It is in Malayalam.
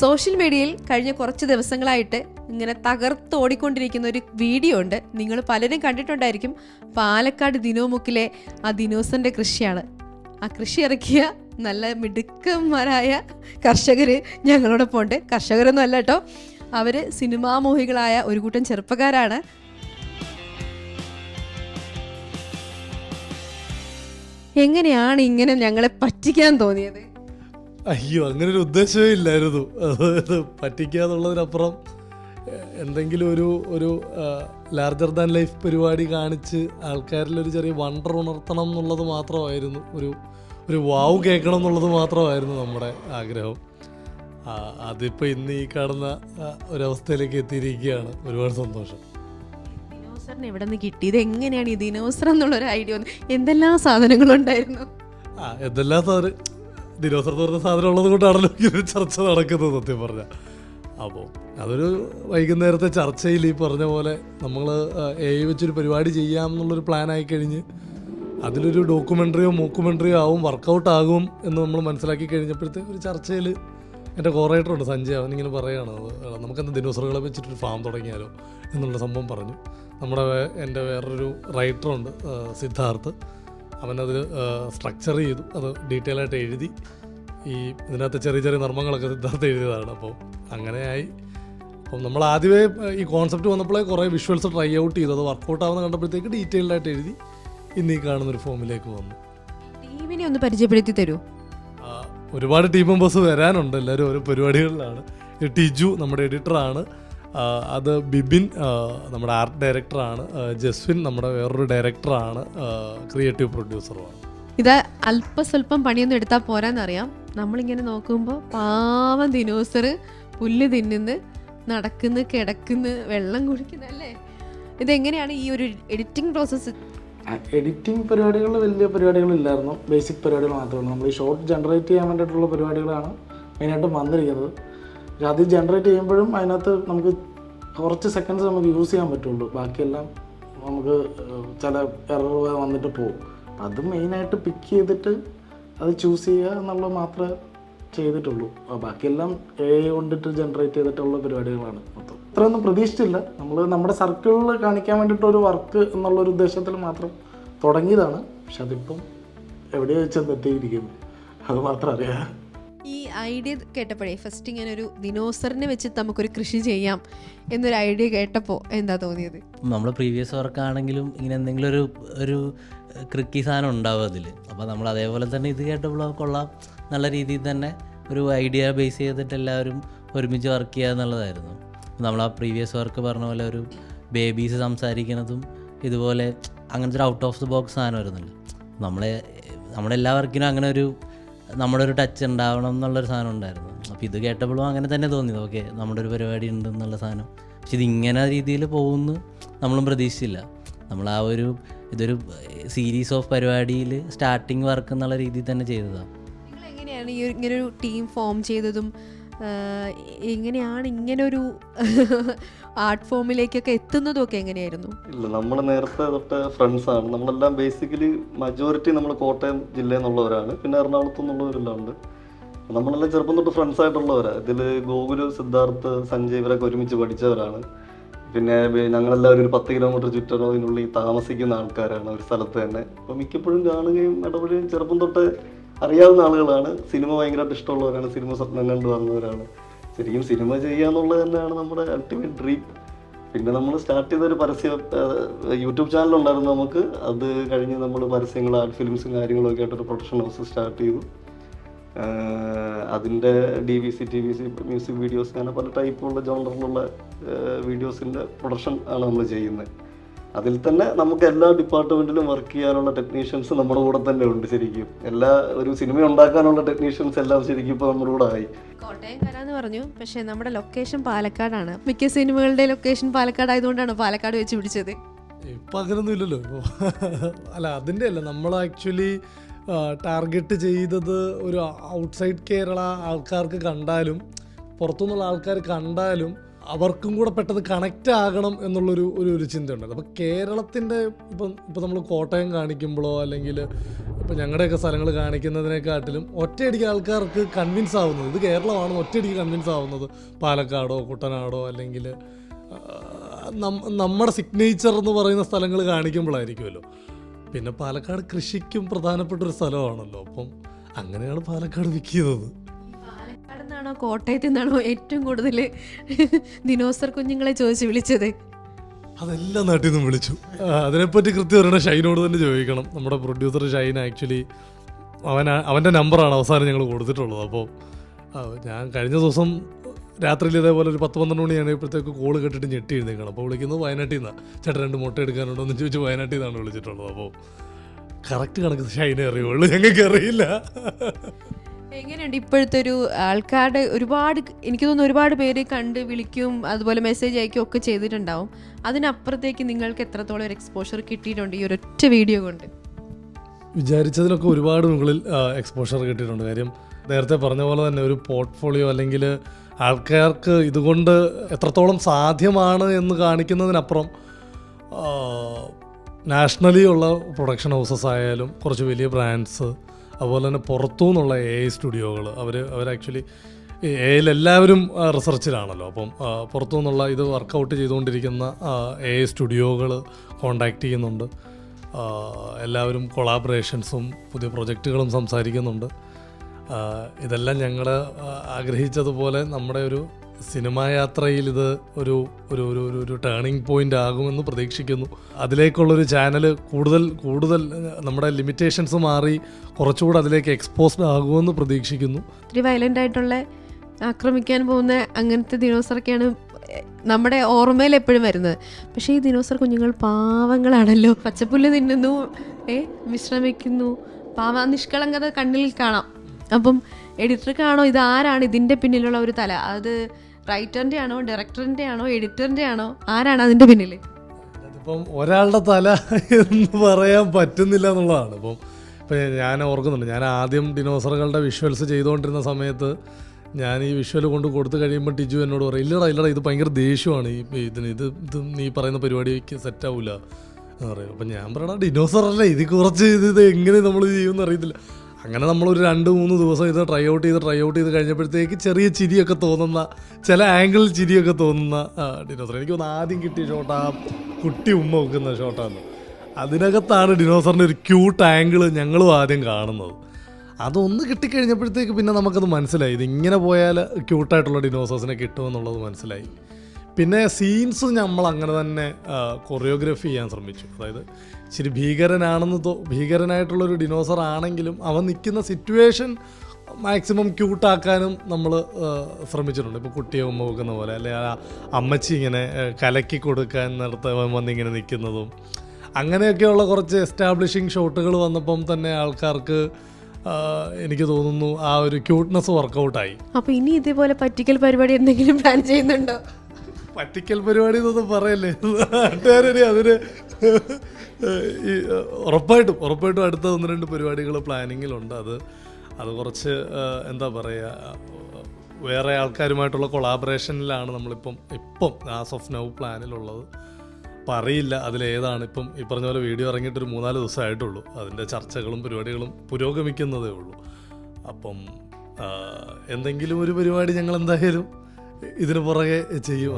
സോഷ്യൽ മീഡിയയിൽ കഴിഞ്ഞ കുറച്ച് ദിവസങ്ങളായിട്ട് ഇങ്ങനെ തകർത്ത് തകർത്തോടിക്കൊണ്ടിരിക്കുന്ന ഒരു വീഡിയോ ഉണ്ട്. നിങ്ങൾ പലരും കണ്ടിട്ടുണ്ടായിരിക്കും. പാലക്കാട് ദിനോമുക്കിലെ ആ ദിനോസിന്റെ കൃഷിയാണ്. ആ കൃഷി ഇറക്കിയ നല്ല മിടുക്കന്മാരായ കർഷകർ ഞങ്ങളോടൊപ്പം ഉണ്ട്. കർഷകരൊന്നും അല്ല കേട്ടോ. അവർ സിനിമാമോഹികളായ ഒരു കൂട്ടം ചെറുപ്പക്കാരാണ്. എങ്ങനെയാണ് ഇങ്ങനെ ഞങ്ങളെ പറ്റിക്കാൻ തോന്നിയത്? അയ്യോ അങ്ങനെ ഒരു ഉദ്ദേശമേ ഇല്ലായിരുന്നു. അത് പറ്റിക്കുക എന്നുള്ളതിനപ്പുറം എന്തെങ്കിലും ഒരു ഒരു ലാർജർ ദാൻ ലൈഫ് പരിപാടി കാണിച്ച് ആൾക്കാരിൽ ഒരു ചെറിയ വണ്ടർ ഉണർത്തണം എന്നുള്ളത് മാത്രമായിരുന്നു. ഒരു ഒരു വാവ് കേൾക്കണം എന്നുള്ളത് മാത്രമായിരുന്നു നമ്മുടെ ആഗ്രഹം. അതിപ്പോൾ ഇന്ന് ഈ കാണുന്ന ഒരവസ്ഥയിലേക്ക് എത്തിയിരിക്കുകയാണ്. ഒരുപാട് സന്തോഷം. എവിടെ നിന്ന് കിട്ടി ഇത് എങ്ങനെയാണ് ഈ ദിനോസർ എന്നുള്ളൊരു ഐഡിയ എന്തെല്ലാം സാധനങ്ങളുണ്ടായിരുന്നു? ആ എന്തെല്ലാം സാധനം ദിനോസർ പറഞ്ഞ സാധനം ഉള്ളത് കൊണ്ടാണല്ലോ ഇങ്ങനെ ചർച്ച നടക്കുന്നത് സത്യം പറഞ്ഞാൽ അപ്പോൾ അതൊരു വൈകുന്നേരത്തെ ചർച്ചയിൽ ഈ പറഞ്ഞ പോലെ നമ്മൾ എ വെച്ചൊരു പരിപാടി ചെയ്യാം എന്നുള്ളൊരു പ്ലാൻ ആയി കഴിഞ്ഞ് അതിലൊരു ഡോക്യുമെന്ററിയോ മൂക്കുമെന്ററിയോ ആവും വർക്കൗട്ട് ആകും എന്ന് നമ്മൾ മനസ്സിലാക്കി കഴിഞ്ഞപ്പോഴത്തേക്ക് ഒരു ചർച്ചയിൽ എന്റെ കോറേറ്റർ ഉണ്ട് സഞ്ജയ്. അവനിങ്ങനെ പറയുകയാണ് അത് നമുക്കെന്താ ദിനോസറുകളെ വെച്ചിട്ടൊരു ഫാം തുടങ്ങിയാലോ എന്നുള്ള സംഭവം പറഞ്ഞു. നമ്മുടെ എന്റെ വേറൊരു റൈറ്ററുണ്ട് സിദ്ധാർത്ഥ്. അവനത് സ്ട്രക്ചർ ചെയ്തു. അത് ഡീറ്റെയിൽ ആയിട്ട് എഴുതി. ഈ ഇതിനകത്ത് ചെറിയ ചെറിയ നർമ്മങ്ങളൊക്കെ സിദ്ധാർത്ഥ എഴുതിയതാണ്. അപ്പോൾ അങ്ങനെയായി. അപ്പം നമ്മൾ ആദ്യമേ ഈ കോൺസെപ്റ്റ് വന്നപ്പോഴേ കുറേ വിഷ്വൽസ് ട്രൈ ഔട്ട് ചെയ്തു. അത് വർക്കൗട്ട് ആവുന്ന കണ്ടപ്പോഴത്തേക്ക് ഡീറ്റെയിൽഡ് ആയിട്ട് എഴുതി ഇന്ന് ഈ കാണുന്ന ഒരു ഫോമിലേക്ക് വന്നു. ടീമിനെ ഒന്ന് പരിചയപ്പെടുത്തി തരൂ. ഒരുപാട് ടീം മെമ്പേഴ്സ് വരാനുണ്ട്. എല്ലാവരും ഓരോ പരിപാടികളിലാണ്. ടിജു നമ്മുടെ എഡിറ്ററാണ് അത് ബിബിൻ നമ്മുടെ ആർട്ട് ഡയറക്ടറാണ് ജസ്വിൻ നമ്മുടെ വേറൊരു ഡയറക്ടറാണ് ക്രിയേറ്റീവ് പ്രൊഡ്യൂസറുമാണ് ഇത് അല്പസ്വല്പം പണിയൊന്നും എടുത്താൽ പോരാന്നറിയാം. നമ്മളിങ്ങനെ നോക്കുമ്പോൾ പാവം ദിനോസർ പുല്ല് തിന്നുന്ന് നടക്കുന്നു കിടക്കുന്നു വെള്ളം കുടിക്കുന്നല്ലേ ഇതെങ്ങനെയാണ് ഈ ഒരു എഡിറ്റിംഗ് പ്രോസസ്സ് എഡിറ്റിംഗ് പരിപാടികൾ വലിയ പരിപാടികളില്ലായിരുന്നു ബേസിക് പരിപാടികൾ മാത്രമാണ് നമ്മൾ ഈ ഷോർട്ട് ജനറേറ്റ് ചെയ്യാൻ വേണ്ടിയിട്ടുള്ള പരിപാടികളാണ് മെയിനായിട്ടും വന്നിരിക്കുന്നത്. പക്ഷേ അത് ജനറേറ്റ് ചെയ്യുമ്പോഴും അതിനകത്ത് നമുക്ക് കുറച്ച് സെക്കൻഡ്സ് നമുക്ക് യൂസ് ചെയ്യാൻ പറ്റുള്ളൂ. ബാക്കിയെല്ലാം നമുക്ക് ചില എറർ വന്നിട്ട് പോകും അത് മെയിനായിട്ട് പിക്ക് ചെയ്തിട്ട് അത് ചൂസ് ചെയ്യുക എന്നുള്ളത് മാത്രമേ ചെയ്തിട്ടുള്ളൂ. ബാക്കിയെല്ലാം എ കൊണ്ടിട്ട് ജനറേറ്റ് ചെയ്തിട്ടുള്ള പരിപാടികളാണ് മൊത്തം. ഇത്രയൊന്നും പ്രതീക്ഷിച്ചില്ല. നമ്മൾ നമ്മുടെ സർക്കിളിൽ കാണിക്കാൻ വേണ്ടിയിട്ടൊരു വർക്ക് എന്നുള്ളൊരു ഉദ്ദേശത്തിൽ മാത്രം തുടങ്ങിയതാണ്. പക്ഷെ അതിപ്പം എവിടെയോ വെച്ചെന്ന് എത്തിയിരിക്കുന്നു അത് മാത്രം അറിയാം. ഈ ഐഡിയ കേട്ടപ്പോഴേ ഫസ്റ്റ് ഇങ്ങനെ ഒരു ദിനോസറിനെ വെച്ച് നമുക്കൊരു കൃഷി ചെയ്യാം എന്നൊരു ഐഡിയ കേട്ടപ്പോൾ എന്താ തോന്നിയത്? നമ്മൾ പ്രീവിയസ് വർക്ക് ആണെങ്കിലും ഇങ്ങനെ എന്തെങ്കിലും ഒരു ഒരു ക്രിക്കി സാധനം ഉണ്ടാവും അതിൽ അപ്പോൾ നമ്മൾ അതേപോലെ തന്നെ ഇത് കേട്ടപ്പോൾ കൊള്ളാം. നല്ല രീതിയിൽ തന്നെ ഒരു ഐഡിയ ബേസ് ചെയ്തിട്ട് എല്ലാവരും ഒരുമിച്ച് വർക്ക് ചെയ്യുക എന്നുള്ളതായിരുന്നു. നമ്മൾ ആ പ്രീവിയസ് വർക്ക് പറഞ്ഞ പോലെ ഒരു ബേബീസ് സംസാരിക്കുന്നതും ഇതുപോലെ അങ്ങനത്തെ ഒരു ഔട്ട് ഓഫ് ദി ബോക്സ് സാധനം വരുന്നുണ്ട് നമ്മളെ നമ്മുടെ എല്ലാ വർക്കിനും അങ്ങനെ ഒരു നമ്മുടെ ഒരു ടച്ച് ഉണ്ടാവണം എന്നുള്ളൊരു സാധനം ഉണ്ടായിരുന്നു. അപ്പോൾ ഇത് കേട്ടപ്പോഴും അങ്ങനെ തന്നെ തോന്നിയത് ഓക്കെ നമ്മുടെ ഒരു പരിപാടി ഉണ്ട് എന്നുള്ള സാധനം. പക്ഷെ ഇത് ഇങ്ങനെ രീതിയിൽ പോകുന്നു നമ്മളും പ്രതീക്ഷിച്ചില്ല. നമ്മൾ ആ ഒരു ഇതൊരു സീരീസ് ഓഫ് പരിപാടിയിൽ സ്റ്റാർട്ടിങ് വർക്ക് എന്നുള്ള രീതിയിൽ തന്നെ ചെയ്തതാണ് എങ്ങനെയാണ് ഈ ഇങ്ങനെ ഒരു ടീം ഫോം ചെയ്തതും എങ്ങനെയാണ് ഇങ്ങനെ ഒരു ആർട്ട് ഫോമിലേക്കൊക്കെ എത്തുന്നതും ഒക്കെ എങ്ങനെയായിരുന്നു? ഇല്ല നമ്മൾ നേരത്തെ തൊട്ട് ഫ്രണ്ട്സ് ആണ്. നമ്മളെല്ലാം ബേസിക്കലി മജോറിറ്റി നമ്മൾ കോട്ടയം ജില്ലയിൽ നിന്നുള്ളവരാണ് പിന്നെ എറണാകുളത്തു നിന്നുള്ളവരെല്ലാം ഉണ്ട്. നമ്മളെല്ലാം ചെറുപ്പം തൊട്ട് ഫ്രണ്ട്സ് ആയിട്ടുള്ളവരാണ് ഇതിൽ ഗോകുൽ സിദ്ധാർത്ഥ് സഞ്ജയ് ഇവരൊക്കെ ഒരുമിച്ച് പഠിച്ചവരാണ്. പിന്നെ ഞങ്ങളെല്ലാവരും ഒരു പത്ത് കിലോമീറ്റർ ചുറ്റളവിനുള്ളിൽ താമസിക്കുന്ന ആൾക്കാരാണ് ഒരു സ്ഥലത്ത് തന്നെ. അപ്പോൾ മിക്കപ്പോഴും കാണുകയും ഇടപെടുകയും ചെറുപ്പം തൊട്ട് അറിയാവുന്ന ആളുകളാണ്. സിനിമ ഭയങ്കരമായിട്ട് ഇഷ്ടമുള്ളവരാണ്. സിനിമ സ്വപ്നം കണ്ടു വന്നവരാണ്. ശരിക്കും സിനിമ ചെയ്യാന്നുള്ളത് തന്നെയാണ് നമ്മുടെ അൾട്ടിമേറ്റ് ഡ്രീം പിന്നെ നമ്മൾ സ്റ്റാർട്ട് ചെയ്ത ഒരു പരസ്യ യൂട്യൂബ് ചാനൽ ഉണ്ടായിരുന്നു നമുക്ക്. അത് കഴിഞ്ഞ് നമ്മൾ പരസ്യങ്ങൾ ആർട്ട് ഫിലിംസും കാര്യങ്ങളും ഒക്കെ ആയിട്ടൊരു പ്രൊഡക്ഷൻ ഹൗസ് സ്റ്റാർട്ട് ചെയ്തു. അതിന്റെ D V C T V C music videos അങ്ങനെ പല ടൈപ്പുള്ള ജോണറിലുള്ള വീഡിയോസിന്റെ പ്രൊഡക്ഷൻ ആണ് നമ്മൾ ചെയ്യുന്നത്. അതിൽ തന്നെ നമുക്ക് എല്ലാ ഡിപ്പാർട്ട്മെന്റിലും വർക്ക് ചെയ്യാനുള്ള ടെക്നീഷ്യൻസ് നമ്മുടെ കൂടെ തന്നെ ഉണ്ട് ശരിക്കും. എല്ലാ ഒരു സിനിമ ഉണ്ടാക്കാനുള്ള ടെക്നീഷ്യൻസ് എല്ലാം ശരിക്കും ഇപ്പോൾ നമ്മുടെ കൂടെ ആയി. കോട്ടയം കരാന്ന് പറഞ്ഞു പക്ഷേ നമ്മുടെ ലൊക്കേഷൻ പാലക്കാടാണ്. മിക്ക സിനിമകളുടെ ലൊക്കേഷൻ പാലക്കാട് ആയതുകൊണ്ടാണ് പാലക്കാട് വെച്ച് പിടിച്ചത്. ഇപ്പം അങ്ങനൊന്നും ഇല്ലല്ലോ ഇപ്പോൾ അല്ല അതിന്റെ അല്ല നമ്മൾ ആക്ച്വലി ടാർഗറ്റ് ചെയ്തത് ഒരു ഔട്ട്സൈഡ് കേരള ആൾക്കാർക്ക് കണ്ടാലും പുറത്തുനിന്നുള്ള ആൾക്കാർ കണ്ടാലും അവർക്കും കൂടെ പെട്ടെന്ന് കണക്റ്റ് ആകണം എന്നുള്ളൊരു ഒരു ഒരു ചിന്ത ഉണ്ട് അപ്പോൾ കേരളത്തിന്റെ ഇപ്പം ഇപ്പം നമ്മൾ കോട്ടയം കാണിക്കുമ്പോഴോ അല്ലെങ്കിൽ ഇപ്പം ഞങ്ങളുടെയൊക്കെ സ്ഥലങ്ങൾ കാണിക്കുന്നതിനെക്കാട്ടിലും ഒറ്റയടിക്ക് ആൾക്കാർക്ക് കൺവിൻസ് ആവുന്നത് ഇത് കേരളമാണ് ഒറ്റയടിക്ക് കൺവിൻസ് ആവുന്നത് പാലക്കാടോ കുട്ടനാടോ അല്ലെങ്കിൽ നമ്മുടെ സിഗ്നേച്ചർ എന്ന് പറയുന്ന സ്ഥലങ്ങൾ കാണിക്കുമ്പോഴായിരിക്കുമല്ലോ പിന്നെ പാലക്കാട് കൃഷിക്കും പ്രധാനപ്പെട്ട ഒരു സ്ഥലമാണല്ലോ. അപ്പം അങ്ങനെയാണ് പാലക്കാട് വിൽക്കുന്നത്. നിന്നാണോ കോട്ടയത്ത് നിന്നാണോ ഏറ്റവും കൂടുതൽ ദിനോസർ കുഞ്ഞുങ്ങളെ ചോദിച്ച് വിളിച്ചത്? അതെല്ലാം നാട്ടിൽ നിന്നും വിളിച്ചു. അതിനെപ്പറ്റി കൃത്യം ഒരെണ്ണം ഷൈനോട് തന്നെ ചോദിക്കണം. നമ്മുടെ പ്രൊഡ്യൂസർ ഷൈൻ ആക്ച്വലി അവൻ അവന്റെ നമ്പറാണ് അവസാനം ഞങ്ങൾ കൊടുത്തിട്ടുള്ളത്. അപ്പോൾ ഞാൻ കഴിഞ്ഞ ദിവസം രാത്രിയിൽ ഇതേപോലെ ഒരു പത്ത് പന്ത്രണ്ട് മണിയായപ്പോഴത്തേക്ക് കോൾ കേട്ടിട്ട് ഞെട്ടി എഴുന്നേക്കണം അപ്പോൾ വിളിക്കുന്നത് വയനാട്ടിൽ നിന്നാണ് ചേട്ടൻ രണ്ട് മുട്ട എടുക്കാനുണ്ടോ എന്ന് ചോദിച്ച് വയനാട്ടിൽ നിന്നാണ് വിളിച്ചിട്ടുള്ളത്. അപ്പോൾ കറക്റ്റ് കണക്ക് ഷൈനെ അറിയുള്ളൂ. ഞങ്ങൾക്ക് അറിയില്ല എങ്ങനെയുണ്ട് ഇപ്പോഴത്തെ ഒരു ആൾക്കാരുടെ ഒരുപാട് എനിക്ക് തോന്നുന്നു ഒരുപാട് പേര് കണ്ട് വിളിക്കും അതുപോലെ മെസ്സേജ് അയക്കും ഒക്കെ ചെയ്തിട്ടുണ്ടാവും. അതിനപ്പുറത്തേക്ക് നിങ്ങൾക്ക് എത്രത്തോളം ഒരു എക്സ്പോഷർ കിട്ടിയിട്ടുണ്ട് ഈ ഒരൊറ്റ വീഡിയോ കൊണ്ട്? വിചാരിച്ചതിലൊക്കെ ഒരുപാട് മുകളിൽ എക്സ്പോഷർ കിട്ടിയിട്ടുണ്ട്. കാര്യം നേരത്തെ പറഞ്ഞ പോലെ തന്നെ ഒരു പോർട്ട്ഫോളിയോ അല്ലെങ്കിൽ ആൾക്കാർക്ക് ഇതുകൊണ്ട് എത്രത്തോളം സാധ്യമാണ് എന്ന് കാണിക്കുന്നതിനപ്പുറം നാഷണലി ഉള്ള പ്രൊഡക്ഷൻ ഹൗസസ് ആയാലും കുറച്ച് വലിയ ബ്രാൻഡ്സ് അതുപോലെ തന്നെ പുറത്തു നിന്നുള്ള എ ഐ സ്റ്റുഡിയോകൾ. അവർ അവർ ആക്ച്വലി എ എല്ലാവരും റിസർച്ചിലാണല്ലോ അപ്പം പുറത്തു നിന്നുള്ള ഇത് വർക്കൗട്ട് ചെയ്തുകൊണ്ടിരിക്കുന്ന എ ഐ സ്റ്റുഡിയോകൾ കോണ്ടാക്ട് ചെയ്യുന്നുണ്ട്. എല്ലാവരും കൊളാബറേഷൻസും പുതിയ പ്രൊജക്റ്റുകളും സംസാരിക്കുന്നുണ്ട്. ഇതെല്ലാം ഞങ്ങൾ ആഗ്രഹിച്ചതുപോലെ നമ്മുടെ ഒരു സിനിമാ യാത്രയിൽ ഇത് ഒരു ഒരു ഒരു ഒരു ടേണിംഗ് പോയിന്റ് ആകുമെന്ന് പ്രതീക്ഷിക്കുന്നു. അതിലേക്കുള്ളൊരു ചാനൽ കൂടുതൽ കൂടുതൽ നമ്മുടെ ലിമിറ്റേഷൻസ് മാറി കുറച്ചുകൂടെ അതിലേക്ക് എക്സ്പോസ്ഡ് ആകുമെന്ന് പ്രതീക്ഷിക്കുന്നു. ഒത്തിരി വയലന്റ് ആയിട്ടുള്ള ആക്രമിക്കാൻ പോകുന്ന അങ്ങനത്തെ ദിനോസറൊക്കെയാണ് നമ്മുടെ ഓർമ്മയിൽ എപ്പോഴും വരുന്നത്. പക്ഷേ ഈ ദിനോസർ കുഞ്ഞുങ്ങൾ പാവങ്ങളാണല്ലോ. പച്ചപ്പുല്ല് തിന്നുന്നു ഏ വിശ്രമിക്കുന്നു. പാവ നിഷ്കളങ്കത കണ്ണിൽ കാണാം. അപ്പം എഡിറ്റർക്കാണോ ഇത് ആരാണ് ഇതിന്റെ പിന്നിലുള്ള ഒരു തല? അത് റൈറ്ററിന്റെ ആണോ ഡയറക്ടറിന്റെ ആണോ എഡിറ്ററിന്റെ ആണോ ആരാണ് അതിന്റെ പിന്നിൽ അതിപ്പം ഒരാളുടെ തല എന്ന് പറയാൻ പറ്റുന്നില്ല എന്നുള്ളതാണ്. ഇപ്പം ഇപ്പം ഞാൻ ഓർക്കുന്നുണ്ട് ഞാൻ ആദ്യം ഡിനോസറുകളുടെ വിഷ്വൽസ് ചെയ്തുകൊണ്ടിരുന്ന സമയത്ത് ഞാൻ ഈ വിഷ്വൽ കൊണ്ട് കൊടുത്തു കഴിയുമ്പോൾ ടിജു എന്നോട് പറയും ഇല്ലടാ ഇല്ലടാ ഇത് ഭയങ്കര ദേഷ്യമാണ്. ഈ ഇതിന് ഇത് ഇത് നീ പറയുന്ന പരിപാടിക്ക് സെറ്റ് ആവില്ല എന്ന് പറയും. അപ്പം ഞാൻ പറയണ ഡിനോസർ അല്ലേ ഇത് കുറച്ച് ഇത് ഇത് എങ്ങനെ നമ്മൾ ചെയ്യുമെന്ന് അറിയത്തില്ല. അങ്ങനെ നമ്മളൊരു രണ്ട് മൂന്ന് ദിവസം ഇത് ട്രൈ ഔട്ട് ചെയ്ത് ട്രൈ ഔട്ട് ചെയ്ത് കഴിഞ്ഞപ്പോഴത്തേക്ക് ചെറിയ ചിരിയൊക്കെ തോന്നുന്ന ചില ആംഗിളിൽ ചിരിയൊക്കെ തോന്നുന്ന ഡിനോസർ എനിക്ക് തോന്നുന്നു ആദ്യം കിട്ടിയ ഷോട്ട് ആ കുട്ടി ഉമ്മ വെക്കുന്ന ഷോട്ടാണ് അതിനകത്താണ് ഡിനോസറിന്റെ ഒരു ക്യൂട്ട് ആംഗിൾ ഞങ്ങളും ആദ്യം കാണുന്നത്. അതൊന്ന് കിട്ടിക്കഴിഞ്ഞപ്പോഴത്തേക്ക് പിന്നെ നമുക്കത് മനസ്സിലായി. ഇത് ഇങ്ങനെ പോയാൽ ക്യൂട്ടായിട്ടുള്ള ഡിനോസേഴ്സിനെ കിട്ടുമെന്നുള്ളത് മനസ്സിലായി. പിന്നെ സീൻസ് നമ്മൾ അങ്ങനെ തന്നെ കൊറിയോഗ്രഫി ചെയ്യാൻ ശ്രമിച്ചു. അതായത് ഇച്ചിരി ഭീകരനാണെന്ന് തോ ഭീകരനായിട്ടുള്ളൊരു ഡിനോസർ ആണെങ്കിലും അവൻ നിൽക്കുന്ന സിറ്റുവേഷൻ മാക്സിമം ക്യൂട്ടാക്കാനും നമ്മൾ ശ്രമിച്ചിട്ടുണ്ട്. ഇപ്പോൾ കുട്ടിയെ ഉമ്മ വെക്കുന്ന പോലെ അല്ലെ ആ അമ്മച്ചി ഇങ്ങനെ കലക്കി കൊടുക്കാൻ നേരത്തെ വന്നിങ്ങനെ നിൽക്കുന്നതും. അങ്ങനെയൊക്കെയുള്ള കുറച്ച് എസ്റ്റാബ്ലിഷിങ് ഷോട്ടുകൾ വന്നപ്പം തന്നെ ആൾക്കാർക്ക് എനിക്ക് തോന്നുന്നു ആ ഒരു ക്യൂട്ട്നെസ് വർക്കൗട്ടായി അപ്പോൾ ഇനി ഇതേപോലെ പറ്റിക്കൽ പരിപാടി എന്തെങ്കിലും പ്ലാൻ ചെയ്യുന്നുണ്ടോ? പറ്റിക്കൽ പരിപാടി എന്നൊന്നും പറയല്ലേ? നാട്ടുകാരെ അതിന് ഉറപ്പായിട്ടും ഉറപ്പായിട്ടും അടുത്ത ഒന്ന് രണ്ട് പരിപാടികൾ പ്ലാനിങ്ങിലുണ്ട്. അത് അത് കുറച്ച് എന്താ പറയുക വേറെ ആൾക്കാരുമായിട്ടുള്ള കൊളാബറേഷനിലാണ് നമ്മളിപ്പം ഇപ്പം ആസ് ഓഫ് നൗ പ്ലാനിലുള്ളത്. അപ്പം അറിയില്ല അതിലേതാണ്. ഇപ്പം ഈ പറഞ്ഞ പോലെ വീഡിയോ ഇറങ്ങിയിട്ട് ഒരു മൂന്നാൽ ദിവസമായിട്ടുള്ളൂ. അതിന്റെ ചർച്ചകളും പരിപാടികളും പുരോഗമിക്കുന്നതേ ഉള്ളൂ. അപ്പം എന്തെങ്കിലും ഒരു പരിപാടി ഞങ്ങൾ എന്തായാലും ഇതിന് പുറകെ ചെയ്യുക.